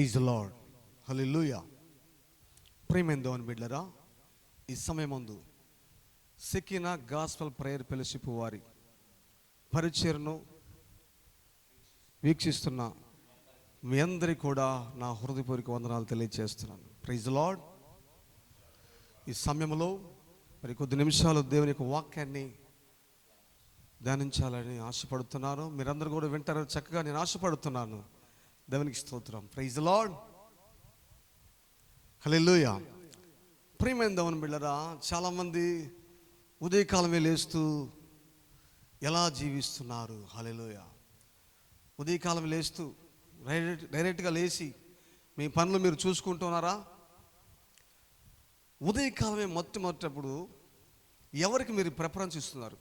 Praise lord హల్లెలూయా ప్రేమైన దేవుని బిడ్డరా ఈ సమయమందు సిక్కిన గాస్పల్ ప్రేయర్ ఫెలోషిప్ వారి పరిచయను వీక్షిస్తున్న మీ అందరికీ కూడా నా హృదయపూర్వక వందనాలు తెలియజేస్తున్నాను ప్రైజ్ లార్డ్ ఈ సమయంలో మరి కొద్ది నిమిషాలు దేవుని యొక్క వాక్యాన్ని ధ్యానించాలని ఆశపడుతున్నాను. మీరందరూ కూడా వింటారని చక్కగా నేను ఆశపడుతున్నాను. దేవునికి స్తోత్రం. ప్రైజ్ లార్డ్ హల్లెలూయా ప్రియమైన దేవుని బిళ్ళరా చాలామంది ఉదయకాలమే లేస్తూ ఎలా జీవిస్తున్నారు? హల్లెలూయా ఉదయకాలం లేస్తూ డైరెక్ట్ డైరెక్ట్గా లేచి మీ పనులు మీరు చూసుకుంటున్నారా ఉదయకాలమే మొట్టమొదటప్పుడు ఎవరికి మీరు ప్రిఫరెన్స్ ఇస్తున్నారు?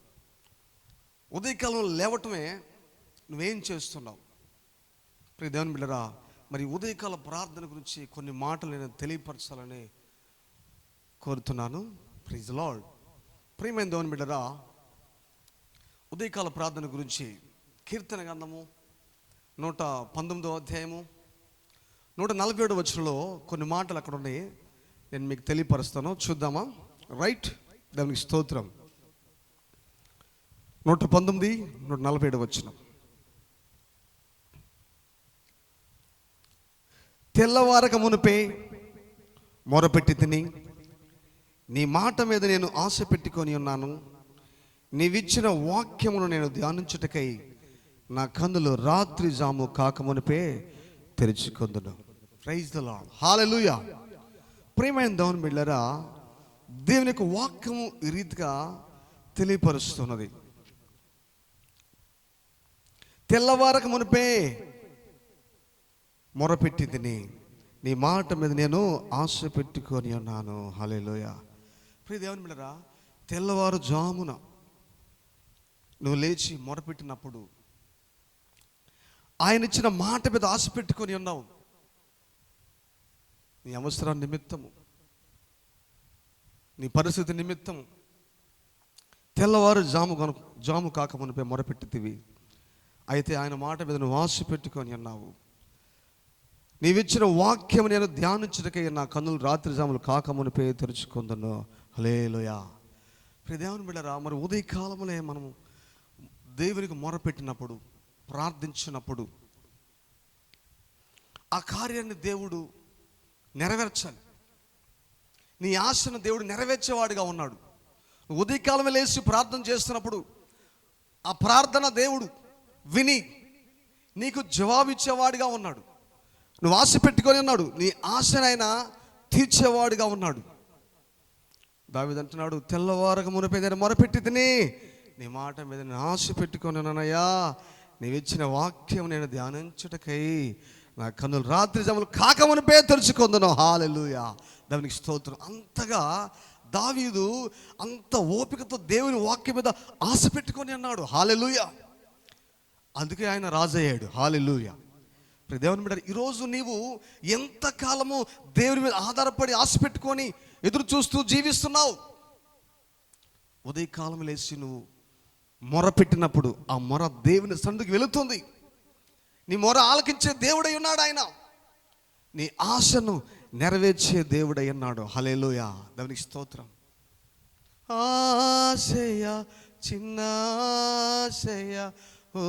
ఉదయకాలం లేవటమే నువ్వేం చేస్తున్నావు? ప్రియ దేవుని బిడ్డరా మరి ఉదయకాల ప్రార్థన గురించి కొన్ని మాటలు నేను తెలియపరచాలని కోరుతున్నాను. ప్రిజ్ లాడ్ ప్రియమైన దేవుని బిడ్డరా ఉదయకాల ప్రార్థన గురించి కీర్తన గంధము నూట పంతొమ్మిదో అధ్యాయము నూట నలభై ఏడు వచ్చినలో కొన్ని మాటలు అక్కడ ఉన్నాయి. నేను మీకు తెలియపరుస్తాను. చూద్దామా? రైట్ దానికి స్తోత్రం. నూట పంతొమ్మిది నూట నలభై ఏడు వచ్చినాం తెల్లవారక మునిపే మొరపెట్టి తిని నీ మాట మీద నేను ఆశ పెట్టుకొని ఉన్నాను. నీవిచ్చిన వాక్యమును నేను ధ్యానించుటకై నా కన్నులు రాత్రి జాము కాకమునిపే తెరుచుకుందును. ప్రైజ్ ద లార్డ్ హల్లెలూయా ప్రియమైన దౌన్ బిళ్ళరా దేవుని యొక్క వాక్యము ఈ రీతిగా తెలియపరుస్తున్నది. తెల్లవారక మునిపే మొరపెట్టి తిని నీ మాట మీద నేను ఆశ పెట్టుకొని ఉన్నాను. హలేలోయ ప్రియ దేవుని మిడరా తెల్లవారు జామున నువ్వు లేచి మొరపెట్టినప్పుడు ఆయన ఇచ్చిన మాట మీద ఆశ పెట్టుకొని ఉన్నావు. నీ అవసరం నిమిత్తము నీ పరిస్థితి నిమిత్తము తెల్లవారు జాము కను జాము కాకమునిపై మొరపెట్టితివి. అయితే ఆయన మాట మీద నువ్వు ఆశ పెట్టుకొని ఉన్నావు. నీవిచ్చిన వాక్యం నేను ధ్యానించుటకై నా కన్నులు రాత్రి జాములు కాకమునిపై తెరుచుకుందను. హలేలుయా ప్రదేవుని బిడ్డరా మరి ఉదయకాలంలో మనము దేవునికి మొరపెట్టినప్పుడు ప్రార్థించినప్పుడు ఆ కార్యాన్ని దేవుడు నెరవేర్చాలి. నీ ఆశను దేవుడు నెరవేర్చేవాడిగా ఉన్నాడు. నువ్వు ఉదయకాలమే లేచి ప్రార్థన చేస్తున్నప్పుడు ఆ ప్రార్థన దేవుడు విని నీకు జవాబిచ్చేవాడిగా ఉన్నాడు. నువ్వు ఆశ పెట్టుకొని ఉన్నాడు. నీ ఆశనైనా తీర్చేవాడుగా ఉన్నాడు. దావిదంటున్నాడు తెల్లవారక మునిపేదని మొరపెట్టి తిని నీ మాట మీద నేను ఆశ పెట్టుకొని ఉన్నానయ్యా. నీవు ఇచ్చిన వాక్యం నేను ధ్యానించుటకై నా కన్నులు రాత్రి జములు కాకమునిపే తెరుచుకుందును. హాలెలుయా. దానికి స్తోత్రం. అంతగా దావీదు అంత ఓపికతో దేవుని వాక్యం మీద ఆశ పెట్టుకొని అన్నాడు హాలెలుయా. అందుకే ఆయన రాజయ్యాడు. హాలెలుయా. దేవుని బిడ్డ ఈరోజు నీవు ఎంతకాలము దేవుని మీద ఆధారపడి ఆశ పెట్టుకొని ఎదురు చూస్తూ జీవిస్తున్నావు? ఉదయకాలం లేచి నువ్వు మొర పెట్టినప్పుడు ఆ మొర దేవుని సందుకు వెళుతుంది. నీ మొర ఆలకించే దేవుడై ఉన్నాడు ఆయన. నీ ఆశను నెరవేర్చే దేవుడై ఉన్నాడు. హలేలోయ దేవునికి స్తోత్రం. ఆశయ చిన్న ఆశయ ఓ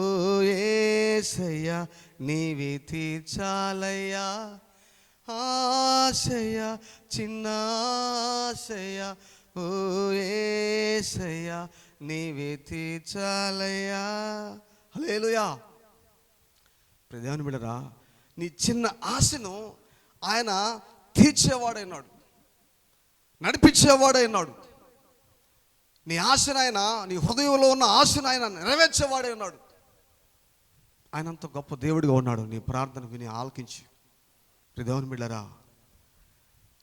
ఏసయ్య నీవి తీర్చాలయ్యా ఆశయ చిన్నాశయ ఓ ఏసయ్య నీవి తీర్చాలయ్యా హలేలుయా ప్రధాని బిడరా నీ చిన్న ఆశను ఆయన తీర్చేవాడైనాడు. నడిపించేవాడైనాడు. నీ ఆశను ఆయన నీ హృదయంలో ఉన్న ఆశను ఆయన ఉన్నాడు ఆయన అంత గొప్ప దేవుడిగా ఉన్నాడు. నీ ప్రార్థన విని ఆలకించి. దేవుని బిళ్ళరా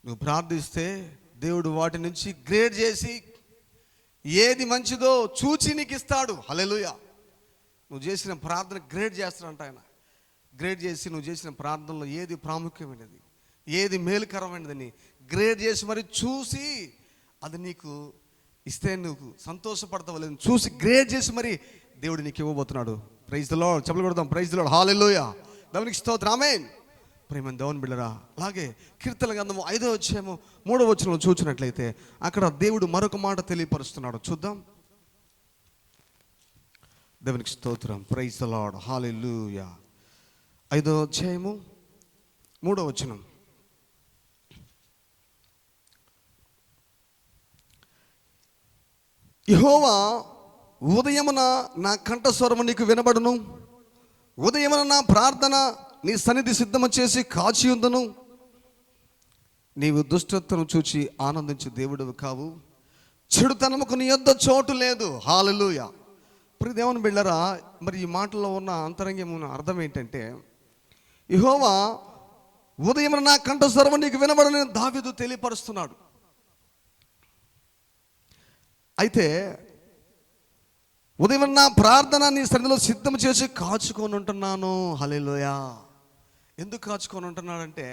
నువ్వు ప్రార్థిస్తే దేవుడు వాటి నుంచి గ్రేడ్ చేసి ఏది మంచిదో చూచి నీకు ఇస్తాడు. హలెలుయ నువ్వు చేసిన ప్రార్థన గ్రేడ్ చేస్తాడంట ఆయన. గ్రేడ్ చేసి నువ్వు చేసిన ప్రార్థనలో ఏది ప్రాముఖ్యమైనది ఏది మేలుకరమైనదని గ్రేడ్ చేసి మరి చూసి అది నీకు ఇస్తే నువ్వు సంతోషపడతావు లేదు చూసి గ్రేడ్ చేసి మరి దేవుడు నీకు ఇవ్వబోతున్నాడు. ప్రైజ్లో చెప్పలు కొడదాం. ప్రైజ్లో హాలెల్లోయ దేవునికి స్తోత్రం. ఆమెన్ ప్రేమ దేవుని బిళ్ళరా అలాగే కీర్తన గంధము ఐదో వచ్చేమో మూడో వచ్చిన చూసినట్లయితే అక్కడ దేవుడు మరొక మాట తెలియపరుస్తున్నాడు. చూద్దాం. దేవునికి స్తోత్రం. ప్రైజ్ లాడ్ హాలెలూయా ఐదో అధ్యాయము మూడో వచనం. యహోవా ఉదయమున నా కంఠస్వరము నీకు వినబడును. ఉదయమున నా ప్రార్థన నీ సన్నిధి సిద్ధము చేసి కాచి ఉందను. నీవు దుష్టత్వం చూచి ఆనందించు దేవుడు కావు. చెడుతనముకు నీ యొద్ద చోటు లేదు. హాలలుయ. ఇప్పుడు దేవుని బిళ్ళరా మరి ఈ మాటలో ఉన్న అంతరంగం అర్థం ఏంటంటే ఇహోవా ఉదయం నా కంఠస్వరము నీకు వినబడని దావిదు తెలియపరుస్తున్నాడు. అయితే ఉదయం నా ప్రార్థన నీ సన్నిధిలో సిద్ధం చేసి కాచుకొని ఉంటున్నాను. హలేలోయా ఎందుకు కాచుకొని ఉంటున్నాడంటే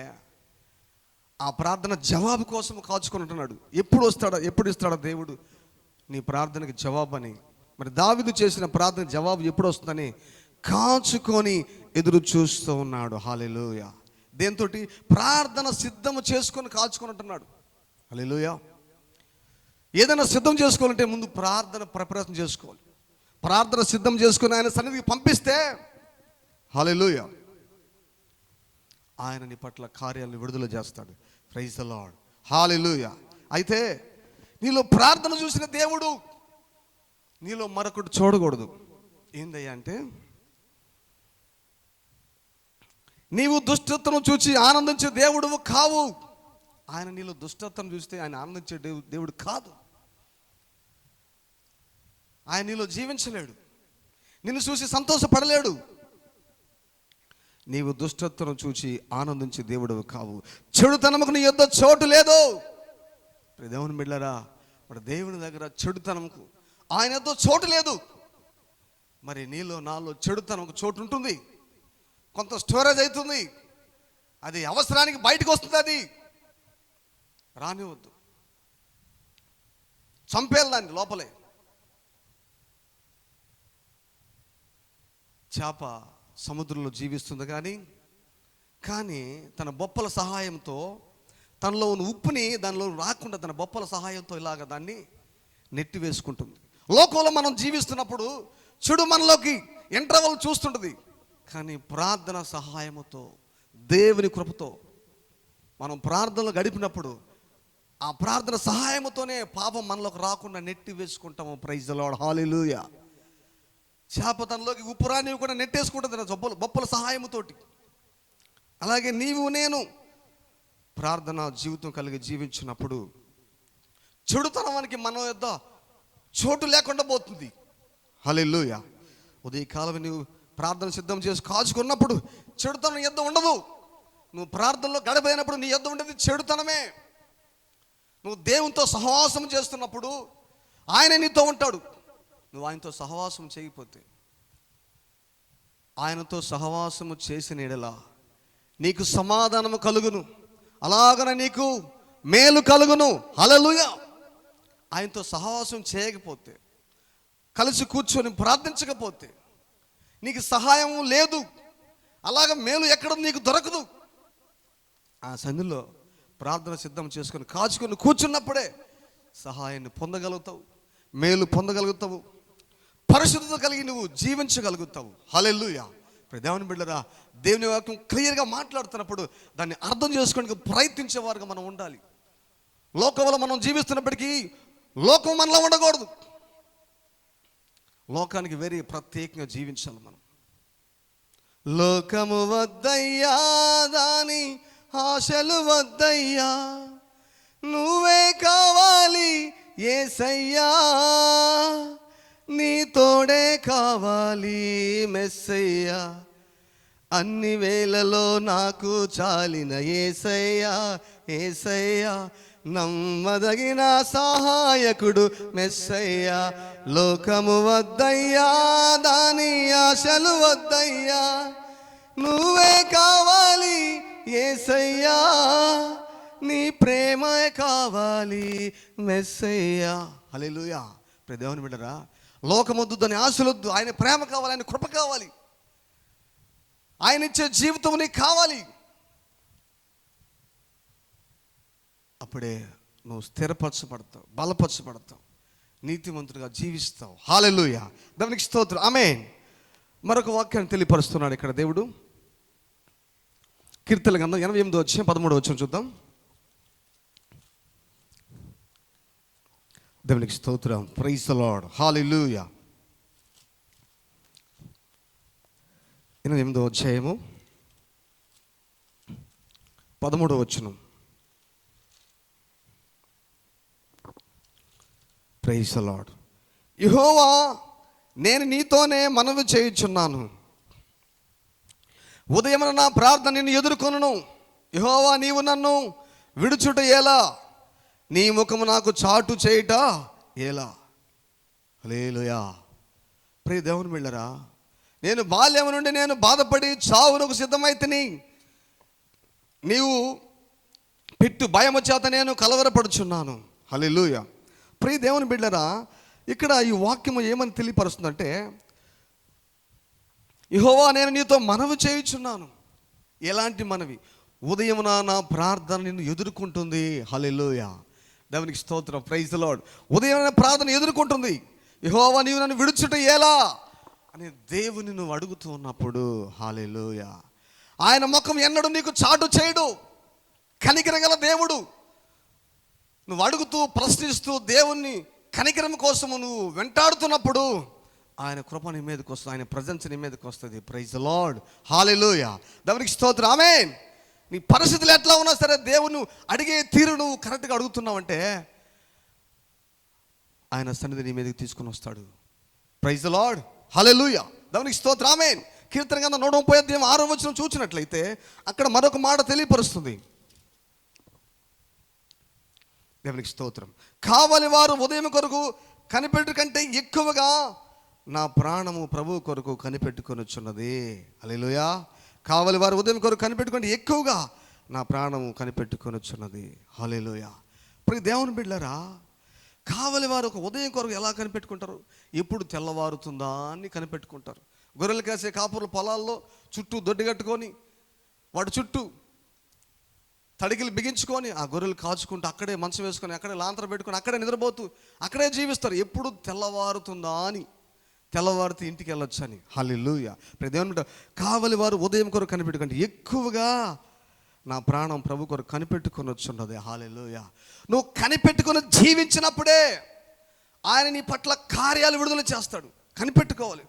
ఆ ప్రార్థన జవాబు కోసం కాచుకొని ఉంటున్నాడు. ఎప్పుడు వస్తాడో ఎప్పుడు ఇస్తాడో దేవుడు? నీ ప్రార్థనకి జవాబు అని మరి దావిదు చేసిన ప్రార్థన జవాబు ఎప్పుడు వస్తుందని కాచుకొని ఎదురు చూస్తూ ఉన్నాడు. హాలెలుయ దేంతో ప్రార్థన సిద్ధము చేసుకొని కాచుకొని ఉంటున్నాడు. హలెలుయా ఏదైనా సిద్ధం చేసుకోవాలంటే ముందు ప్రార్థన ప్రిపరేషన్ చేసుకోవాలి. ప్రార్థన సిద్ధం చేసుకుని ఆయన సన్నిధికి పంపిస్తే హాలెలుయ ఆయన నీ పట్ల కార్యాలను విడుదల చేస్తాడు. ప్రైజ్ ద లాడ్ హాలెలుయ అయితే నీలో ప్రార్థన చూసిన దేవుడు నీలో మరొకటి చూడకూడదు. ఏందయ్యా అంటే నీవు దుష్టత్వం చూచి ఆనందించే దేవుడు కావు. ఆయన నీలో దుష్టత్వం చూస్తే ఆయన ఆనందించే దేవు- దేవుడు కాదు. ఆయన నీలో జీవించలేడు. నిన్ను చూసి సంతోషపడలేడు. నీవు దుష్టత్వం చూచి ఆనందించి దేవుడు కావు. చెడుతనముకు నీ యొద్ద చోటు లేదు. దేవుని బిడ్డరా మరి దేవుని దగ్గర చెడుతనంకు ఆయన యొద్ద చోటు లేదు. మరి నీలో నాలో చెడుతనంకు చోటు ఉంటుంది. కొంత స్టోరేజ్ అవుతుంది. అది అవసరానికి బయటకు వస్తుంది అది. రానివద్దు. చంపేయాలి దాన్ని లోపలే. చేప సముద్రంలో జీవిస్తుంది కానీ కానీ తన బొప్పల సహాయంతో తనలో ఉన్న ఉప్పుని దానిలో రాకుండా తన బొప్పల సహాయంతో ఇలాగ దాన్ని నెట్టి వేసుకుంటుంది. లోకంలో మనం జీవిస్తున్నప్పుడు చెడు మనలోకి ఇంటర్వల్ చూస్తుంటుంది. కానీ ప్రార్థన సహాయముతో దేవుని కృపతో మనం ప్రార్థనలు గడిపినప్పుడు ఆ ప్రార్థన సహాయముతోనే పాపం మనలోకి రాకుండా నెట్టి వేసుకుంటాము. ప్రైజ్ లాడ్ హాలిలుయా చేప తనలోకి ఉప్పు కూడా నెట్టేసుకుంటుంది జబ్బులు బొప్పల సహాయముతోటి. అలాగే నీవు నేను ప్రార్థన జీవితం కలిగి జీవించినప్పుడు చెడుతనానికి మనం యొద్ద చోటు లేకుండా పోతుంది. హలెల్లుయ. ఉదయకాలం నువ్వు ప్రార్థన సిద్ధం చేసి కాచుకున్నప్పుడు చెడుతనం యొద్ద ఉండదు. నువ్వు ప్రార్థనలో గడిపోయినప్పుడు నీ యొద్ద ఉండేది చెడుతనమే. నువ్వు దేవునితో సహవాసం చేస్తున్నప్పుడు ఆయన నీతో ఉంటాడు. నువ్వు ఆయనతో సహవాసం చేయకపోతే ఆయనతో సహవాసము చేసిన ఎడలా నీకు సమాధానము కలుగును. అలాగన నీకు మేలు కలుగును. అలలుగా ఆయనతో సహవాసం చేయకపోతే కలిసి కూర్చొని ప్రార్థించకపోతే నీకు సహాయం లేదు. అలాగ మేలు ఎక్కడ నీకు దొరకదు. ఆ సంధిలో ప్రార్థన సిద్ధం చేసుకొని కాచుకొని కూర్చున్నప్పుడే సహాయాన్ని పొందగలుగుతావు. మేలు పొందగలుగుతావు. పరిశుద్ధత కలిగి నువ్వు జీవించగలుగుతావు. హలెల్లుయా. ఇప్పుడు దేవుని బిడ్డరా దేవుని వాక్యం క్లియర్గా మాట్లాడుతున్నప్పుడు దాన్ని అర్థం చేసుకోవడానికి ప్రయత్నించేవారుగా మనం ఉండాలి. లోకంలో మనం జీవిస్తున్నప్పటికీ లోకం మనలో ఉండకూడదు. లోకానికి వేరే ప్రత్యేకంగా జీవించాలి మనం. లోకము వద్దయ్యా దాని ఆశలు వద్దయ్యా నువ్వే కావాలి ఏసయ్యా. నీ తోడే కావాలి మెస్సయ్యా. అన్ని వేళలో నాకు చాలిన ఏసయ్యా ఏసయ్యా. నమ్మదగిన సహాయకుడు మెస్సయ్యా. లోకము వద్దయ్యా దాని ఆశలు వద్దయ్యా. నువ్వే కావాలి ఏసయ్యా. నీ ప్రేమే కావాలి మెస్సయ్యా. హల్లెలూయా. ప్రియ బిడ్డరా లోకమొద్దు దాని ఆశలొద్దు. ఆయన ప్రేమ కావాలి ఆయన కృప కావాలి. ఆయన ఇచ్చే జీవితం నీకు కావాలి. అప్పుడే నువ్వు స్థిరపరచబడతావు బలపరచబడతావు నీతిమంతుడిగా జీవిస్తావు. హాలెలుయ దానికి స్తోత్రం. ఆమె మరొక వాక్యాన్ని తెలియపరుస్తున్నాడు ఇక్కడ దేవుడు. కీర్తన గంధం ఎనభై ఎనిమిది వచ్చి పదమూడు వచ్చి చూద్దాం. దేవునికి స్తోత్రం. ప్రైస్ లాడ్ హాలెలూయ ఎనిమిదో అధ్యాయము. పదమూడవ వచనం. ప్రైస్ లాడ్ యహోవా నేను నీతోనే మనవి చేయుచున్నాను. ఉదయమున నా ప్రార్థన నిన్ను ఎదుర్కొను యహోవా నీవు నన్ను విడుచుట ఎలా నీ ముఖము నాకు చాటు చేయుట ఎలా? లేలుయా ప్రే దేవుని వెళ్ళరా నేను బాల్యం నుండి నేను బాధపడి చావునకు సిద్ధమైతిని. నీవు పెట్టు భయము చేత నేను కలవరపడుచున్నాను. హల్లెలూయా. ప్రియ దేవుని బిడ్డరా ఇక్కడ ఈ వాక్యము ఏమని తెలియపరుస్తుందంటే యహోవా నేను నీతో మనవి చేయుచున్నాను. ఎలాంటి మనవి? ఉదయమున నా ప్రార్థన నిన్ను ఎదుర్కొంటుంది. హల్లెలూయా. దేవునికి స్తోత్రం. ప్రైజ్ లాడ్ ఉదయం ప్రార్థన ఎదుర్కొంటుంది. యహోవా నీవు నన్ను విడుచుట ఎలా? అని దేవుని నువ్వు అడుగుతూ ఉన్నప్పుడు హాలేలోయ ఆయన ముఖం ఎన్నడు నీకు చాటు చేయడు. కనికరగల దేవుడు. నువ్వు అడుగుతూ ప్రశ్నిస్తూ దేవుణ్ణి కనికరం కోసము నువ్వు వెంటాడుతున్నప్పుడు ఆయన కృప నీ మీదకి వస్తుంది ఆయన ప్రజెన్స్ నీ మీదకి వస్తుంది. ప్రైజ్ లాడ్ హాలేలోయ దేవునికి స్తోత్రం. ఆమె నీ పరిస్థితులు ఎట్లా ఉన్నా సరే దేవుని అడిగే తీరు నువ్వు కరెక్ట్గా అడుగుతున్నావంటే ఆయన సన్నిధి నీ మీదకి తీసుకుని వస్తాడు. ప్రైజ్ లాడ్ హలే లూయ దేవునికి స్తోత్రం. ఆమె కీర్తన కింద నూట ముప్పై అధ్యాయం ఆరో వచ్చిన చూసినట్లయితే అక్కడ మరొక మాట తెలియపరుస్తుంది. దేవునికి స్తోత్రం. కావలి వారు ఉదయం కొరకు కనిపెట్టు కంటే ఎక్కువగా నా ప్రాణము ప్రభు కొరకు కనిపెట్టుకొనుచున్నది. అలెలుయా కావలి వారు ఉదయం కొరకు కనిపెట్టుకుంటే ఎక్కువగా నా ప్రాణము కనిపెట్టుకొనుచున్నది. హలేలుయా ఇప్పుడు దేవుని బిడ్డరా కావలి వారు ఒక ఉదయం కొరకు ఎలా కనిపెట్టుకుంటారు? ఎప్పుడు తెల్లవారుతుందా అని కనిపెట్టుకుంటారు. గొర్రెలు కాసే కాపుల పొలాల్లో చుట్టూ దొడ్డి కట్టుకొని వాటి చుట్టూ తడికిలు బిగించుకొని ఆ గొర్రెలు కాచుకుంటూ అక్కడే మంచం వేసుకొని అక్కడే లాంతర పెట్టుకొని అక్కడే నిద్రపోతూ అక్కడే జీవిస్తారు. ఎప్పుడు తెల్లవారుతుందా అని తెల్లవారితే ఇంటికి వెళ్ళొచ్చు అని హలిలుయ ప్రదేమంటారు కావలి వారు ఉదయం కొరకు కనిపెట్టుకుంటే ఎక్కువగా నా ప్రాణం ప్రభు కొరకు కనిపెట్టుకుని వచ్చున్నది హాలిలుయ నువ్వు కనిపెట్టుకొని జీవించినప్పుడే ఆయన నీ పట్ల కార్యాలు విడుదల చేస్తాడు. కనిపెట్టుకోవాలి.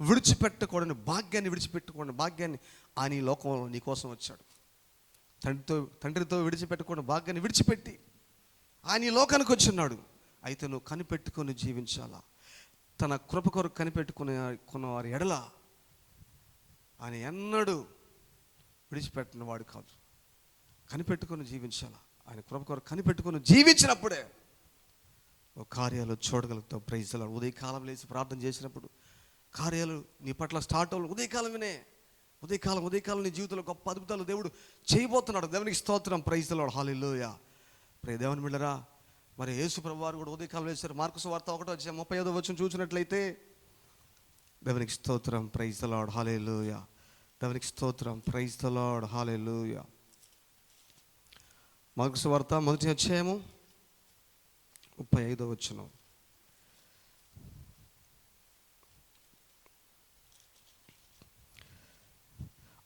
విడిచిపెట్టకూడని భాగ్యాన్ని విడిచిపెట్టుకోండి. భాగ్యాన్ని ఆయన ఈ లోకంలో నీకోసం వచ్చాడు. తండ్రితో తండ్రితో విడిచిపెట్టుకున్న భాగ్యాన్ని విడిచిపెట్టి ఆయన ఈ లోకానికి వచ్చిన్నాడు అయితే నువ్వు కనిపెట్టుకొని జీవించాలా? తన కృప కొరకు కనిపెట్టుకునే కొన్నవారి ఎడల ఆయన ఎన్నడూ విడిచిపెట్టిన వాడు కాదు. కనిపెట్టుకొని జీవించాలా. ఆయన కృప కొరకు కనిపెట్టుకొని జీవించినప్పుడే ఓ కార్యాలు చూడగలుగుతావు. ప్రైజ్లో ఉదయకాలం లేచి ప్రార్థన చేసినప్పుడు కార్యాలు నీ పట్ల స్టార్ట్ అవ్వాలి. ఉదయకాలమే ఉదయకాలం ఉదయకాలం నీ జీవితంలో గొప్ప అద్భుతాలు దేవుడు చేయబోతున్నాడు. దేవునికి స్తోత్రం. ప్రైజ్లో హాలిలోయ ప్రే దేవుని మిళ్ళరా మరి యేసు ప్రభువారు కూడా ఉదయకాలం వేశారు మార్కుసు వార్త ఒకటో వచ్చి ముప్పై ఐదో వచ్చిన చూసినట్లయితే దేవునికి స్తోత్రం ప్రైజ్ ద లార్డ్ హాలేలుయ దేవునికి స్తోత్రం ప్రైజ్ ద లార్డ్ హాలేలుయ మార్కుసు వార్త మొదటి అధ్యాయము ముప్పై ఐదో వచ్చిన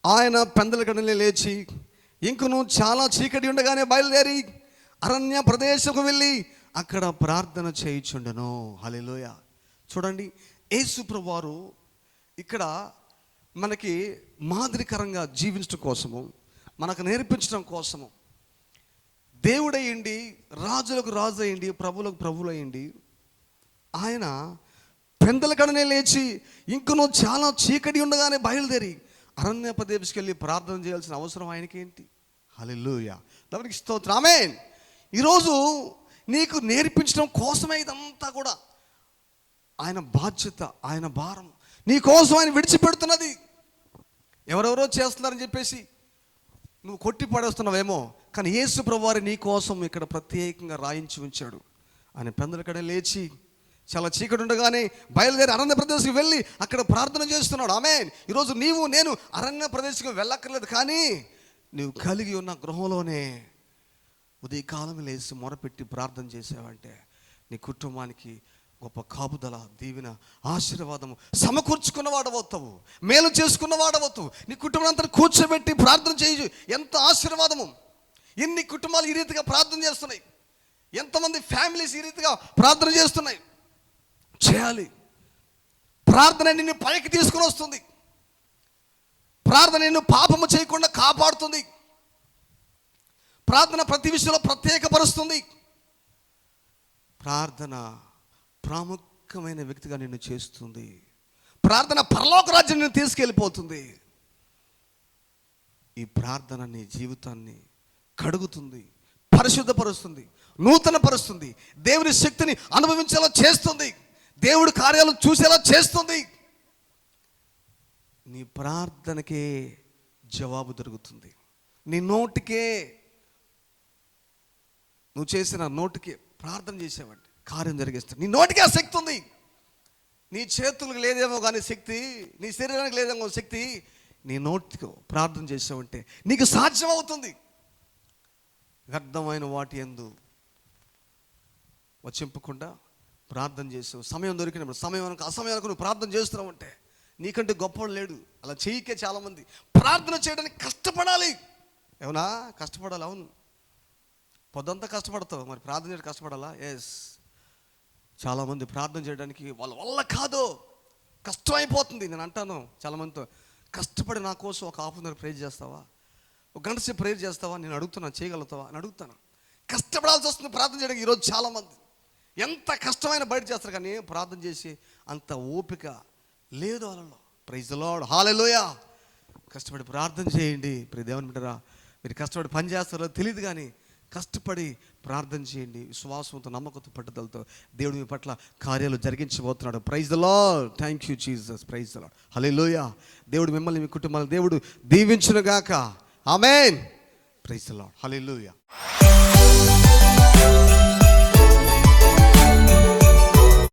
ఆయన పెందల గడని లేచి ఇంకను చాలా చీకటి ఉండగానే బయలుదేరి అరణ్య ప్రదేశకు వెళ్ళి అక్కడ ప్రార్థన చేయుచుండెను. హలిలోయ చూడండి యేసు వారు ఇక్కడ మనకి మాదిరికరంగా జీవించడం కోసము మనకు నేర్పించడం కోసము దేవుడయ్యండి రాజులకు రాజు అయ్యండి ప్రభులకు ప్రభులు అయ్యండి ఆయన పెందల కడనే లేచి ఇంకనూ చాలా చీకటి ఉండగానే బయలుదేరి అరణ్య ప్రదేశకి వెళ్ళి ప్రార్థన చేయాల్సిన అవసరం ఆయనకేంటి? ఏంటి దానికి స్తోత్రం. ఈరోజు నీకు నేర్పించడం కోసమే ఇదంతా కూడా. ఆయన బాధ్యత ఆయన భారం. నీ కోసం ఆయన విడిచిపెడుతున్నది. ఎవరెవరో చేస్తున్నారని చెప్పేసి నువ్వు కొట్టి పడేస్తున్నావేమో కానీ యేసు ప్రభువారి నీ కోసం ఇక్కడ ప్రత్యేకంగా రాయించి ఉంచాడు. ఆయన పెందలకడ లేచి చాలా చీకటి ఉండగానే బయలుదేరి అరణ్య ప్రదేశ్కి వెళ్ళి అక్కడ ప్రార్థన చేస్తున్నాడు. ఆమె ఈరోజు నీవు నేను అరణ్య ప్రదేశంకి వెళ్ళక్కర్లేదు కానీ నువ్వు కలిగి ఉన్న గృహంలోనే ఉదయకాలం లేచి మొరపెట్టి ప్రార్థన చేసావంటే నీ కుటుంబానికి గొప్ప కాపుదల దీవెన ఆశీర్వాదము సమకూర్చుకున్న వాడవవుతావు మేలు చేసుకున్న వాడవవుతావు నీ కుటుంబం అంతా కూర్చోబెట్టి ప్రార్థన చేయు. ఎంత ఆశీర్వాదము. ఎన్ని కుటుంబాలు ఈ రీతిగా ప్రార్థన చేస్తున్నాయి. ఎంతమంది ఫ్యామిలీస్ ఈ రీతిగా ప్రార్థన చేస్తున్నాయి. చేయాలి. ప్రార్థన నిన్ను పైకి తీసుకుని వస్తుంది. ప్రార్థన నిన్ను పాపము చేయకుండా కాపాడుతుంది. ప్రార్థన ప్రతి విషయంలో ప్రత్యేకపరుస్తుంది. ప్రార్థన ప్రాముఖ్యమైన వ్యక్తిగా నిన్ను చేస్తుంది. ప్రార్థన పరలోక రాజ్యం నిన్ను తీసుకెళ్ళిపోతుంది. ఈ ప్రార్థన నీ జీవితాన్ని కడుగుతుంది పరిశుద్ధపరుస్తుంది నూతనపరుస్తుంది దేవుని శక్తిని అనుభవించేలా చేస్తుంది దేవుడి కార్యాలు చూసేలా చేస్తుంది. నీ ప్రార్థనకే జవాబు దొరుకుతుంది. నీ నోటికే నువ్వు చేసిన నోటికి ప్రార్థన చేసేవంటే కార్యం జరిగిస్తుంది. నీ నోటికి ఆ శక్తి ఉంది. నీ చేతులకు లేదేమో కానీ శక్తి నీ శరీరానికి లేదేమో శక్తి నీ నోటికి ప్రార్థన చేసావంటే నీకు సాధ్యం అవుతుంది వ్యర్థమైన వాటి ఎందు వచ్చింపకుండా ప్రార్థన చేసావు సమయం దొరికినప్పుడు సమయం అసమయానికి నువ్వు ప్రార్థన చేస్తున్నావు అంటే నీకంటే గొప్పవాడు లేడు. అలా చేయకే చాలామంది. ప్రార్థన చేయడానికి కష్టపడాలి. ఏమన్నా? కష్టపడాలి అవును. పొద్దంతా కష్టపడతావు. మరి ప్రార్థన చేయడం కష్టపడాలా? ఎస్ చాలామంది ప్రార్థన చేయడానికి వాళ్ళ వల్ల కాదు. కష్టమైపోతుంది. నేను అంటాను చాలామందితో కష్టపడి నా కోసం ఒక హాఫ్ అన్ ప్రేర్ చేస్తావా? ఒక గంట సేపు ప్రేర్ చేస్తావా? నేను అడుగుతున్నా చేయగలుగుతావా? అని అడుగుతాను. కష్టపడాల్సి వస్తుంది ప్రార్థన చేయడానికి ఈరోజు చాలామంది. ఎంత కష్టమైన బయట చేస్తారు కానీ ప్రార్థన చేసి అంత ఓపిక లేదు వాళ్ళలో. ప్రైజ్ లాడ్ హాలెలోయ కష్టపడి ప్రార్థన చేయండి. ప్రియ దేవుని బిడ్డరా మీరు కష్టపడి పని చేస్తారో తెలియదు కానీ కష్టపడి ప్రార్థన చేయండి. విశ్వాసంతో నమ్మకంతో పట్టుదలతో దేవుడు మీ పట్ల కార్యాలు జరిగించబోతున్నాడు. Praise the thank you Jesus praise the hallelujah దేవుడు మిమ్మల్ని మీ కుటుంబాలను దేవుడు దీవించునుగాక amen praise the lord hallelujah